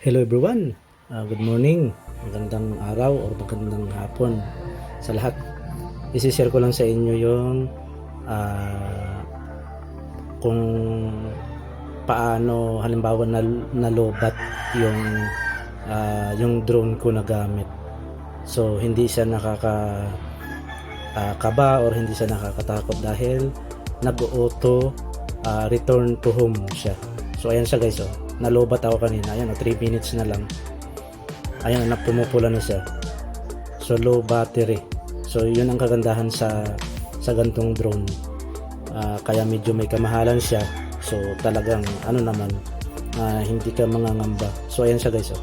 Hello everyone, Uh, good morning, magandang araw o magandang hapon sa lahat. Isishare ko lang sa inyo yung ah, kung paano halimbawa na nalobat yung ah, yung drone ko na gamit. So hindi siya nakaka ah, kaba or hindi siya nakakatakot dahil nag-auto ah, return to home siya. So ayan siya guys oh. Nalobat ako kanina. Ayan oh, 3 minutes na lang. Ayan, na pumupula na siya. So low battery. So yun ang kagandahan sa sa gantong drone. Ah, kaya medyo may kamahalan siya. So talagang ano naman ah, hindi ka mangangamba. So ayan siya guys oh.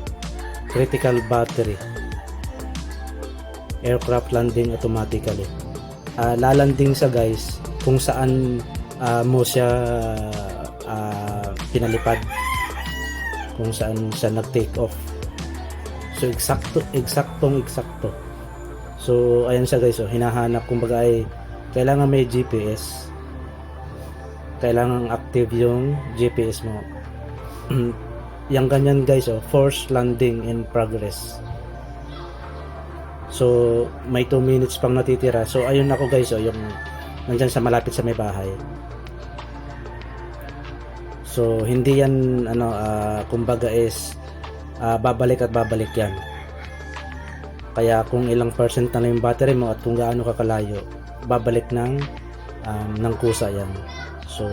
Critical battery. Aircraft landing automatically. Ah, lalanding sa guys kung saan ah, mo siya ah, pinalipad kung saan siya nag-take off. So eksakto, eksaktong eksakto. So ayan siya guys, oh, hinahanap kumbaga ay kailangan may GPS. Kailangan active yung GPS mo. yung ganyan guys, oh, force landing in progress. So may 2 minutes pang natitira. So ayun ako guys, oh, yung nandyan sa malapit sa may bahay. So hindi yan ano ah, kumbaga is ah, babalik at babalik yan. Kaya kung ilang percent na yung battery mo at kung gaano ka kalayo, babalik ng um, ng kusa yan. So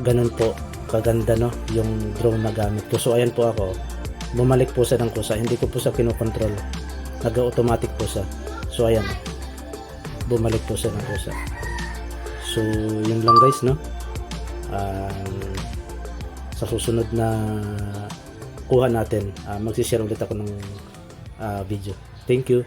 ganun po kaganda no yung drone na gamit ko. So ayan po ako. Bumalik po siya ng kusa. Hindi ko po siya kinokontrol. Nag-automatic po siya. So ayan. Bumalik po siya ng kusa. So yun lang guys no. Um, sa susunod na kuha natin, uh, magsishare ulit ako ng ah, video. Thank you.